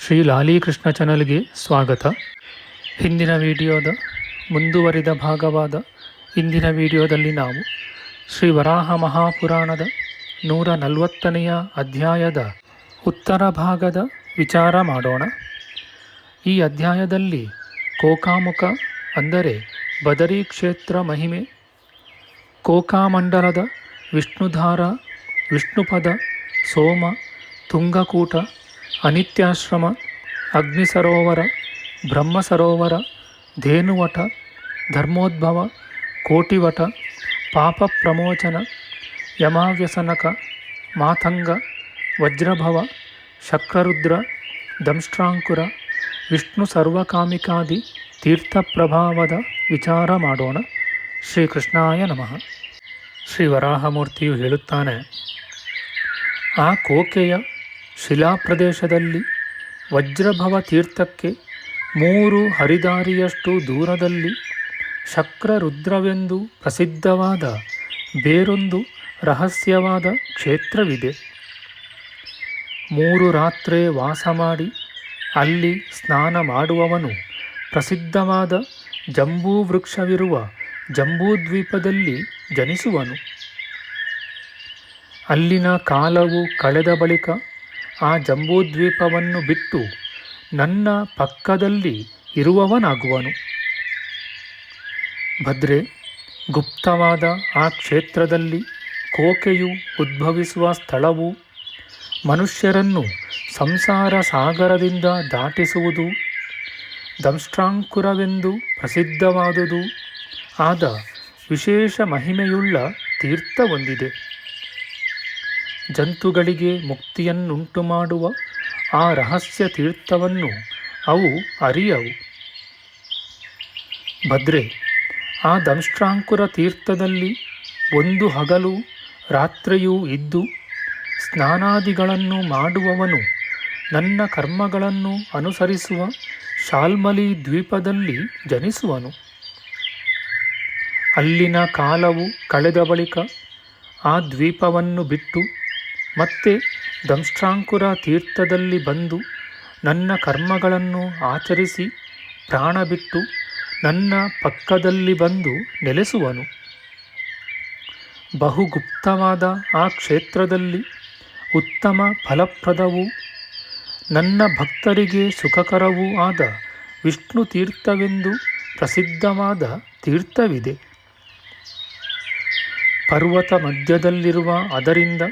ಶ್ರೀ ಲಾಲೀಕೃಷ್ಣ ಚಾನಲ್ಗೆ ಸ್ವಾಗತ. ಹಿಂದಿನ ವಿಡಿಯೋದ ಮುಂದುವರಿದ ಭಾಗವಾದ ಇಂದಿನ ವಿಡಿಯೋದಲ್ಲಿ ನಾವು ಶ್ರೀ ವರಾಹ ಮಹಾಪುರಾಣದ ನೂರ ನಲವತ್ತನೆಯ ಅಧ್ಯಾಯದ ಉತ್ತರ ಭಾಗದ ವಿಚಾರ ಮಾಡೋಣ. ಈ ಅಧ್ಯಾಯದಲ್ಲಿ ಕೋಕಾಮುಖ ಅಂದರೆ ಬದರಿ ಕ್ಷೇತ್ರ ಮಹಿಮೆ, ಕೋಕಾಮಂಡಲದ ವಿಷ್ಣುಧಾರ, ವಿಷ್ಣುಪದ, ಸೋಮ, ತುಂಗಕೂಟ ಅನಿತ್ಯಾಶ್ರಮ ಅಗ್ನಿ ಸರೋವರ ಬ್ರಹ್ಮ ಸರೋವರ ಧೇನುವಟ ಧರ್ಮೋದ್ಭವ ಕೋಟಿವಟ ಪಾಪ ಪ್ರಮೋಚನ ಯಮಾವ್ಯಸನಕ ಮಾತಂಗ ವಜ್ರಭವ, ಶಕ್ರರುದ್ರ ದಂಷ್ಟ್ರಾಂಕುರ ವಿಷ್ಣು ಸರ್ವಕಾಮಿಕಾದಿ, ತೀರ್ಥಪ್ರಭಾವದ ವಿಚಾರ ಮಾಡೋಣ. ಶ್ರೀಕೃಷ್ಣಾಯ ನಮಃ. ಶ್ರೀ ವರಾಹಮೂರ್ತಿಯು ಹೇಳುತ್ತಾನೆ, ಆ ಕೋಕೆಯ ಶಿಲಾಪ್ರದೇಶದಲ್ಲಿ ವಜ್ರಭವ ತೀರ್ಥಕ್ಕೆ ಮೂರು ಹರಿದಾರಿಯಷ್ಟು ದೂರದಲ್ಲಿ ಶಕ್ರರುದ್ರವೆಂದು ಪ್ರಸಿದ್ಧವಾದ ಬೇರೊಂದು ರಹಸ್ಯವಾದ ಕ್ಷೇತ್ರವಿದೆ. ಮೂರು ರಾತ್ರಿ ವಾಸ ಮಾಡಿ ಅಲ್ಲಿ ಸ್ನಾನ ಮಾಡುವವನು ಪ್ರಸಿದ್ಧವಾದ ಜಂಬೂ ವೃಕ್ಷವಿರುವ ಜಂಬೂದ್ವೀಪದಲ್ಲಿ ಜನಿಸುವನು. ಅಲ್ಲಿನ ಕಾಲವು ಕಳೆದ ಬಳಿಕ ಆ ಜಂಬೂದ್ವೀಪವನ್ನು ಬಿಟ್ಟು ನನ್ನ ಪಕ್ಕದಲ್ಲಿ ಇರುವವನಾಗುವನು. ಭದ್ರೆ, ಗುಪ್ತವಾದ ಆ ಕ್ಷೇತ್ರದಲ್ಲಿ ಕೋಕೆಯು ಉದ್ಭವಿಸುವ ಸ್ಥಳವು ಮನುಷ್ಯರನ್ನು ಸಂಸಾರ ಸಾಗರದಿಂದ ದಾಟಿಸುವುದು, ದಂಷ್ಟ್ರಾಂಕುರವೆಂದು ಪ್ರಸಿದ್ಧವಾದುದು, ಆದ ವಿಶೇಷ ಮಹಿಮೆಯುಳ್ಳ ತೀರ್ಥ ಹೊಂದಿದೆ. ಜಂತುಗಳಿಗೆ ಮುಕ್ತಿಯನ್ನುಂಟು ಮಾಡುವ ಆ ರಹಸ್ಯ ತೀರ್ಥವನ್ನು ಅವು ಅರಿಯವು. ಭದ್ರೆ, ಆ ದಂಷ್ಟ್ರಾಂಕುರ ತೀರ್ಥದಲ್ಲಿ ಒಂದು ಹಗಲು ರಾತ್ರಿಯೂ ಇದ್ದು ಸ್ನಾನಾದಿಗಳನ್ನು ಮಾಡುವವನು ನನ್ನ ಕರ್ಮಗಳನ್ನು ಅನುಸರಿಸುವ ಶಾಲ್ಮಲಿ ದ್ವೀಪದಲ್ಲಿ ಜನಿಸುವನು. ಅಲ್ಲಿನ ಕಾಲವು ಕಳೆದ ಬಳಿಕ ಆ ದ್ವೀಪವನ್ನು ಬಿಟ್ಟು ಮತ್ತೆ ದಂಷ್ಟ್ರಾಂಕುರ ತೀರ್ಥದಲ್ಲಿ ಬಂದು ನನ್ನ ಕರ್ಮಗಳನ್ನು ಆಚರಿಸಿ ಪ್ರಾಣ ಬಿಟ್ಟು ನನ್ನ ಪಕ್ಕದಲ್ಲಿ ಬಂದು ನೆಲೆಸುವನು. ಬಹುಗುಪ್ತವಾದ ಆ ಕ್ಷೇತ್ರದಲ್ಲಿ ಉತ್ತಮ ಫಲಪ್ರದವೂ, ನನ್ನ ಭಕ್ತರಿಗೆ ಸುಖಕರವೂ ಆದ ವಿಷ್ಣು ತೀರ್ಥವೆಂದು ಪ್ರಸಿದ್ಧವಾದ ತೀರ್ಥವಿದೆ. ಪರ್ವತ ಮಧ್ಯದಲ್ಲಿರುವ ಅದರಿಂದ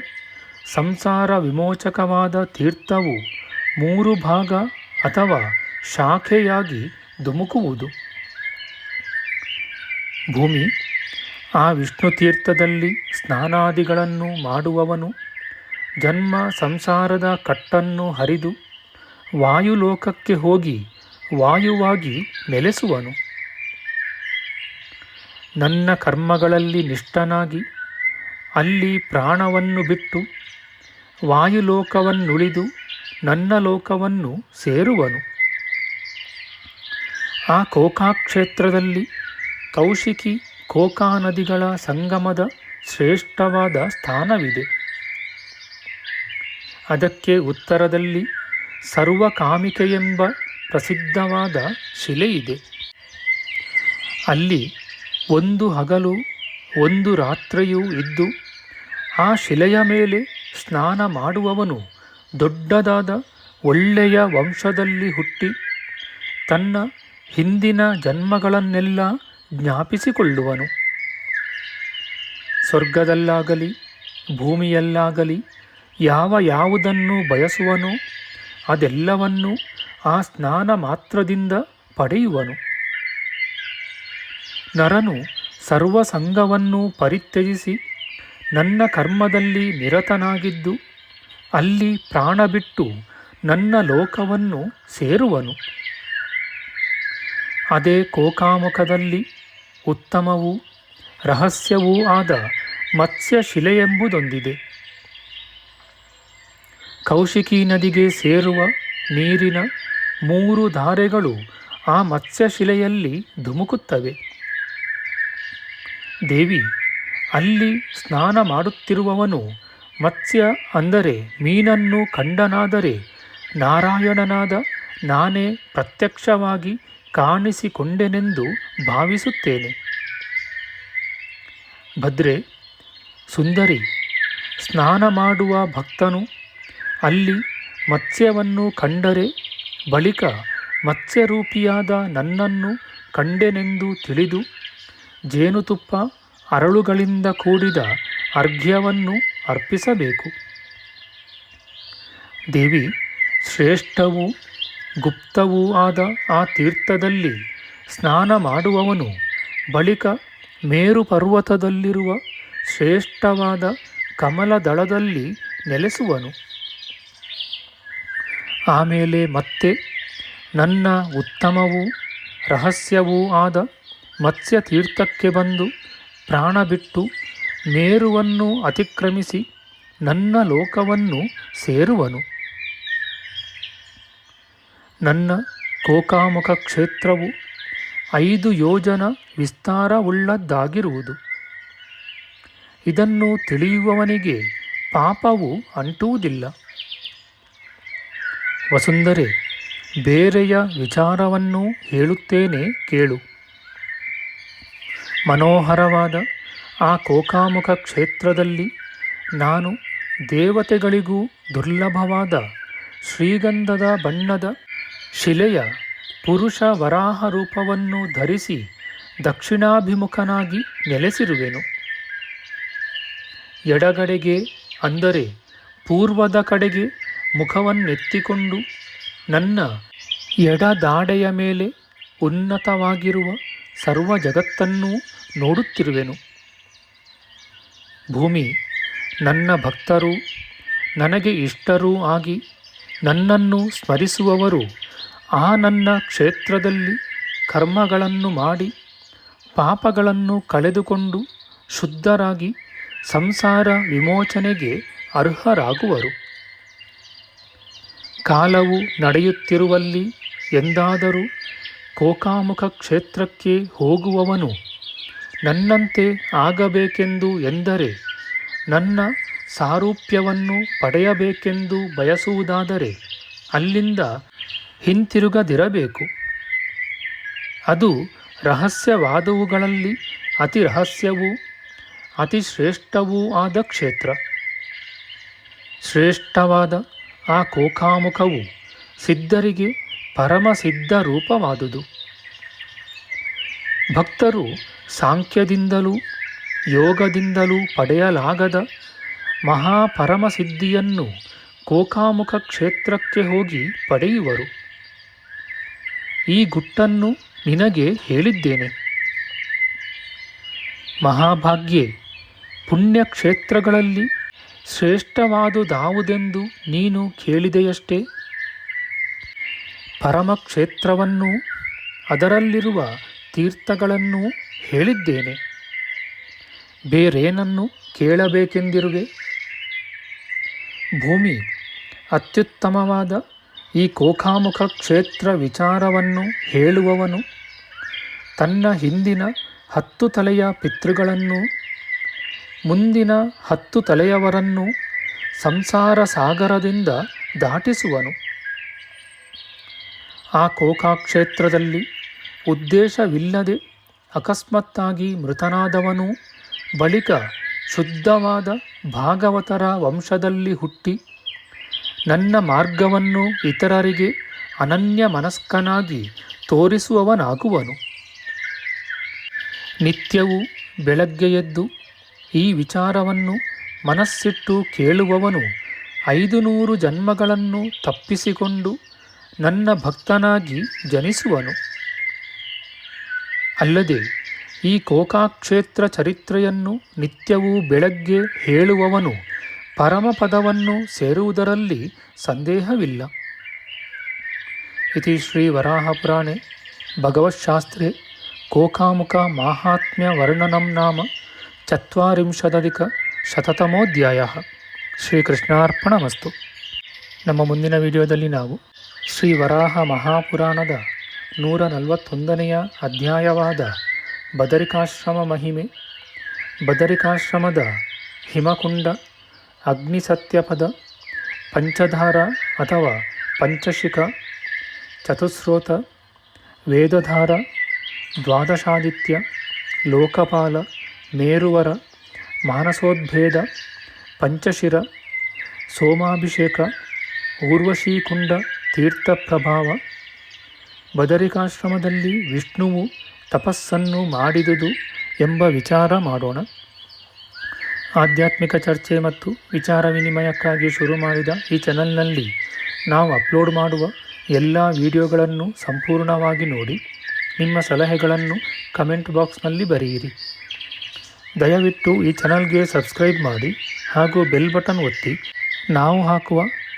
ಸಂಸಾರ ವಿಮೋಚಕವಾದ ತೀರ್ಥವು ಮೂರು ಭಾಗ ಅಥವಾ ಶಾಖೆಯಾಗಿ ಧುಮುಕುವುದು. ಭೂಮಿ, ಆ ವಿಷ್ಣು ತೀರ್ಥದಲ್ಲಿ ಸ್ನಾನಾದಿಗಳನ್ನು ಮಾಡುವವನು, ಜನ್ಮ ಸಂಸಾರದ ಕಟ್ಟನ್ನು ಹರಿದು ವಾಯುಲೋಕಕ್ಕೆ ಹೋಗಿ ವಾಯುವಾಗಿ ನೆಲೆಸುವನು. ನನ್ನ ಕರ್ಮಗಳಲ್ಲಿ ನಿಷ್ಠನಾಗಿ ಅಲ್ಲಿ ಪ್ರಾಣವನ್ನು ಬಿಟ್ಟು ವಾಯುಲೋಕವನ್ನುಳಿದು ನನ್ನ ಲೋಕವನ್ನು ಸೇರುವನು. ಆ ಕೋಕಾಕ್ಷೇತ್ರದಲ್ಲಿ ಕೌಶಿಕಿ ಕೋಕಾ ನದಿಗಳ ಸಂಗಮದ ಶ್ರೇಷ್ಠವಾದ ಸ್ಥಾನವಿದೆ. ಅದಕ್ಕೆ ಉತ್ತರದಲ್ಲಿ ಸರ್ವಕಾಮಿಕೆಯೆಂಬ ಪ್ರಸಿದ್ಧವಾದ ಶಿಲೆಯಿದೆ. ಅಲ್ಲಿ ಒಂದು ಹಗಲು, ಒಂದು ರಾತ್ರಿಯೂ ಇದ್ದು, ಆ ಶಿಲೆಯ ಮೇಲೆ ಸ್ನಾನ ಮಾಡುವವನು ದೊಡ್ಡದಾದ ಒಳ್ಳೆಯ ವಂಶದಲ್ಲಿ ಹುಟ್ಟಿ ತನ್ನ ಹಿಂದಿನ ಜನ್ಮಗಳನ್ನೆಲ್ಲ ಜ್ಞಾಪಿಸಿಕೊಳ್ಳುವನು. ಸ್ವರ್ಗದಲ್ಲಾಗಲಿ, ಭೂಮಿಯಲ್ಲಾಗಲಿ, ಯಾವ ಯಾವುದನ್ನು ಬಯಸುವನು ಅದೆಲ್ಲವನ್ನು ಆ ಸ್ನಾನ ಮಾತ್ರದಿಂದ ಪಡೆಯುವನು. ನರನು ಸರ್ವಸಂಗವನ್ನು ಪರಿತ್ಯಜಿಸಿ ನನ್ನ ಕರ್ಮದಲ್ಲಿ ನಿರತನಾಗಿದ್ದು, ಅಲ್ಲಿ ಪ್ರಾಣ ಬಿಟ್ಟು ನನ್ನ ಲೋಕವನ್ನು ಸೇರುವನು. ಅದೇ ಕೋಕಾಮುಖದಲ್ಲಿ ಉತ್ತಮವೂ ರಹಸ್ಯವೂ ಆದ ಮತ್ಸ್ಯಶಿಲೆಯೆಂಬುದೊಂದಿದೆ. ಕೌಶಿಕಿ ನದಿಗೆ ಸೇರುವ ನೀರಿನ ಮೂರು ಧಾರೆಗಳು ಆ ಮತ್ಸ್ಯಶಿಲೆಯಲ್ಲಿ ಧುಮುಕುತ್ತವೆ. ದೇವಿ ಅಲ್ಲಿ ಸ್ನಾನ ಮಾಡುತ್ತಿರುವವನು, ಮತ್ಸ್ಯ, ಅಂದರೆ ಮೀನನ್ನು ಕಂಡನಾದರೆ ನಾರಾಯಣನಾದ ನಾನೇ ಪ್ರತ್ಯಕ್ಷವಾಗಿ ಕಾಣಿಸಿಕೊಂಡೆನೆಂದು ಭಾವಿಸುತ್ತೇನೆ. ಭದ್ರೆ, ಸುಂದರಿ, ಸ್ನಾನ ಮಾಡುವ ಭಕ್ತನು ಅಲ್ಲಿ ಮತ್ಸ್ಯವನ್ನು ಕಂಡರೆ ಬಳಿಕ ಮತ್ಸ್ಯರೂಪಿಯಾದ ನನ್ನನ್ನು ಕಂಡೆನೆಂದು ತಿಳಿದು, ಜೇನುತುಪ್ಪ ಅರಳುಗಳಿಂದ ಕೂಡಿದ ಅರ್ಘ್ಯವನ್ನು ಅರ್ಪಿಸಬೇಕು. ದೇವಿ, ಶ್ರೇಷ್ಠವೂ ಗುಪ್ತವೂ ಆದ ಆ ತೀರ್ಥದಲ್ಲಿ ಸ್ನಾನ ಮಾಡುವವನು ಬಳಿಕ ಮೇರು ಪರ್ವತದಲ್ಲಿರುವ ಶ್ರೇಷ್ಠವಾದ ಕಮಲದಳದಲ್ಲಿ ನೆಲೆಸುವನು. ಆಮೇಲೆ ಮತ್ತೆ ನನ್ನ ಉತ್ತಮವೂ ರಹಸ್ಯವೂ ಆದ ಮತ್ಸ್ಯ ತೀರ್ಥಕ್ಕೆ ಬಂದು ಪ್ರಾಣ ಬಿಟ್ಟು ಮೇರುವನ್ನು ಅತಿಕ್ರಮಿಸಿ ನನ್ನ ಲೋಕವನ್ನು ಸೇರುವನು. ನನ್ನ ಕೋಕಾಮುಖ ಕ್ಷೇತ್ರವು ಐದು ಯೋಜನ ವಿಸ್ತಾರವುಳ್ಳದ್ದಾಗಿರುವುದು. ಇದನ್ನು ತಿಳಿಯುವವನಿಗೆ ಪಾಪವು ಅಂಟುವುದಿಲ್ಲ. ವಸುಂಧರೆ, ಬೇರೆಯ ವಿಚಾರವನ್ನು ಹೇಳುತ್ತೇನೆ ಕೇಳು. ಮನೋಹರವಾದ ಆ ಕೋಕಾಮುಖ ಕ್ಷೇತ್ರದಲ್ಲಿ ನಾನು ದೇವತೆಗಳಿಗೂ ದುರ್ಲಭವಾದ ಶ್ರೀಗಂಧದ ಬಣ್ಣದ ಶಿಲೆಯ ಪುರುಷ ವರಾಹ ರೂಪವನ್ನು ಧರಿಸಿ ದಕ್ಷಿಣಾಭಿಮುಖನಾಗಿ ನೆಲೆಸಿರುವೆನು. ಎಡಗಡೆಗೆ ಅಂದರೆ ಪೂರ್ವದ ಕಡೆಗೆ ಮುಖವನ್ನೆತ್ತಿಕೊಂಡು ನನ್ನ ಎಡದಾಡೆಯ ಮೇಲೆ ಉನ್ನತವಾಗಿರುವ ಸರ್ವ ಜಗತ್ತನ್ನೂ ನೋಡುತ್ತಿರುವೆನು. ಭೂಮಿ ನನ್ನ ಭಕ್ತರು, ನನಗೆ ಇಷ್ಟರೂ ಆಗಿ ನನ್ನನ್ನು ಸ್ಮರಿಸುವವರು ಆ ನನ್ನ ಕ್ಷೇತ್ರದಲ್ಲಿ ಕರ್ಮಗಳನ್ನು ಮಾಡಿ, ಪಾಪಗಳನ್ನು ಕಳೆದುಕೊಂಡು ಶುದ್ಧರಾಗಿ ಸಂಸಾರ ವಿಮೋಚನೆಗೆ ಅರ್ಹರಾಗುವರು. ಕಾಲವು ನಡೆಯುತ್ತಿರುವಲ್ಲಿ ಎಂದಾದರೂ ಕೋಕಾಮುಖ ಕ್ಷೇತ್ರಕ್ಕೆ ಹೋಗುವವನು ನನ್ನಂತೆ ಆಗಬೇಕೆಂದು ಎಂದರೆ ನನ್ನ ಸಾರೂಪ್ಯವನ್ನು ಪಡೆಯಬೇಕೆಂದು ಬಯಸುವುದಾದರೆ ಅಲ್ಲಿಂದ ಹಿಂತಿರುಗದಿರಬೇಕು. ಅದು ರಹಸ್ಯವಾದವುಗಳಲ್ಲಿ ಅತಿ ರಹಸ್ಯವೂ ಅತಿ ಶ್ರೇಷ್ಠವೂ ಆದ ಕ್ಷೇತ್ರ. ಶ್ರೇಷ್ಠವಾದ ಆ ಕೋಕಾಮುಖವು ಸಿದ್ಧರಿಗೆ ಪರಮಸಿದ್ಧ ರೂಪವಾದುದು. ಭಕ್ತರು ಸಾಂಖ್ಯದಿಂದಲೂ, ಯೋಗದಿಂದಲೂ ಪಡೆಯಲಾಗದ ಮಹಾಪರಮಸಿದ್ಧಿಯನ್ನು ಕೋಕಾಮುಖ ಕ್ಷೇತ್ರಕ್ಕೆ ಹೋಗಿ ಪಡೆಯುವರು. ಈ ಗುಟ್ಟನ್ನು ನಿನಗೆ ಹೇಳಿದ್ದೇನೆ. ಮಹಾಭಾಗ್ಯೆ, ಪುಣ್ಯಕ್ಷೇತ್ರಗಳಲ್ಲಿ ಶ್ರೇಷ್ಠವಾದುದಾವುದೆಂದು ನೀನು ಕೇಳಿದೆಯಷ್ಟೇ? ಪರಮಕ್ಷೇತ್ರವನ್ನೂ ಅದರಲ್ಲಿರುವ ತೀರ್ಥಗಳನ್ನೂ ಹೇಳಿದ್ದೇನೆ. ಬೇರೇನನ್ನು ಕೇಳಬೇಕೆಂದಿರುವೆ? ಭೂಮಿ, ಅತ್ಯುತ್ತಮವಾದ ಈ ಕೋಖಾಮುಖ ಕ್ಷೇತ್ರ ವಿಚಾರವನ್ನು ಹೇಳುವವನು, ತನ್ನ ಹಿಂದಿನ ಹತ್ತು ತಲೆಯ ಪಿತೃಗಳನ್ನು, ಮುಂದಿನ ಹತ್ತು ತಲೆಯವರನ್ನು ಸಂಸಾರ ಸಾಗರದಿಂದ ದಾಟಿಸುವನು. ಆ ಕೋಕಾಕ್ಷೇತ್ರದಲ್ಲಿ ಉದ್ದೇಶವಿಲ್ಲದೆ ಅಕಸ್ಮಾತ್ತಾಗಿ ಮೃತನಾದವನು ಬಳಿಕ ಶುದ್ಧವಾದ ಭಾಗವತರ ವಂಶದಲ್ಲಿ ಹುಟ್ಟಿ ನನ್ನ ಮಾರ್ಗವನ್ನು ಇತರರಿಗೆ ಅನನ್ಯ ಮನಸ್ಕನಾಗಿ ತೋರಿಸುವವನಾಗುವನು. ನಿತ್ಯವೂ ಬೆಳಗ್ಗೆ ಎದ್ದು ಈ ವಿಚಾರವನ್ನು ಮನಸ್ಸಿಟ್ಟು ಕೇಳುವವನು ಐದು ನೂರು ಜನ್ಮಗಳನ್ನು ತಪ್ಪಿಸಿಕೊಂಡು ನನ್ನ ಭಕ್ತನಾಗಿ ಜನಿಸುವನು. ಅಲ್ಲದೆ ಈ ಕೋಕಾಕ್ಷೇತ್ರ ಚರಿತ್ರೆಯನ್ನು ನಿತ್ಯವೂ ಬೆಳಗ್ಗೆ ಹೇಳುವವನು ಪರಮಪದವನ್ನು ಸೇರುವುದರಲ್ಲಿ ಸಂದೇಹವಿಲ್ಲ. ಇತಿ ಶ್ರೀ ವರಾಹಪುರಾಣೆ, ಭಗವತ್ಶಾಸ್ತ್ರೆ, ಕೋಕಾಮುಖ ಮಾಹಾತ್ಮ್ಯ ವರ್ಣನಂ ನಾಮ, ಚತ್ವರಿಂಶದಧಿಕ ಶತತಮೋಧ್ಯಾಯ. ಶ್ರೀಕೃಷ್ಣಾರ್ಪಣಮಸ್ತು. ನಮ್ಮ ಮುಂದಿನ ವಿಡಿಯೋದಲ್ಲಿ ನಾವು ಶ್ರೀ ವರಾಹ ಮಹಾಪುರಾಣದ ನೂರ ನಲವತ್ತೊಂದನೆಯ ಅಧ್ಯಾಯವಾದ ಬದರಿಕಾಶ್ರಮ ಮಹಿಮೆ. ಬದರಿಕಾಶ್ರಮದ ಹಿಮಕುಂಡ, ಅಗ್ನಿಸತ್ಯಪದ, ಪಂಚಧಾರ ಅಥವಾ ಪಂಚಶಿಖ, ಚತುಸ್ರೋತ, ವೇದಧಾರ, ದ್ವಾದಶಾದಿತ್ಯ, ಲೋಕಪಾಲ, ಮೇರುವರ, ಮಾನಸೋದ್ಭೇದ, ಪಂಚಶಿರ, ಸೋಮಾಭಿಷೇಕ, ಊರ್ವಶೀಕುಂಡ ತೀರ್ಥಪ್ರಭಾವ. ಬದರಿಕಾಶ್ರಮದಲ್ಲಿ ವಿಷ್ಣುವು ತಪಸ್ಸನ್ನು ಮಾಡಿದುದು ಎಂಬ ವಿಚಾರ ಮಾಡೋಣ. ಆಧ್ಯಾತ್ಮಿಕ ಚರ್ಚೆ ಮತ್ತು ವಿಚಾರ ವಿನಿಮಯಕ್ಕಾಗಿ ಶುರು ಮಾಡಿದ ಈ ಚಾನಲ್ನಲ್ಲಿ ನಾವು ಅಪ್ಲೋಡ್ ಮಾಡುವ ಎಲ್ಲ ವಿಡಿಯೋಗಳನ್ನು ಸಂಪೂರ್ಣವಾಗಿ ನೋಡಿ, ನಿಮ್ಮ ಸಲಹೆಗಳನ್ನು ಕಮೆಂಟ್ ಬಾಕ್ಸ್ನಲ್ಲಿ ಬರೆಯಿರಿ. ದಯವಿಟ್ಟು ಈ ಚಾನಲ್ಗೆ ಸಬ್ಸ್ಕ್ರೈಬ್ ಮಾಡಿ ಹಾಗೂ ಬೆಲ್ ಬಟನ್ ಒತ್ತಿ, ನಾವು ಹಾಕುವ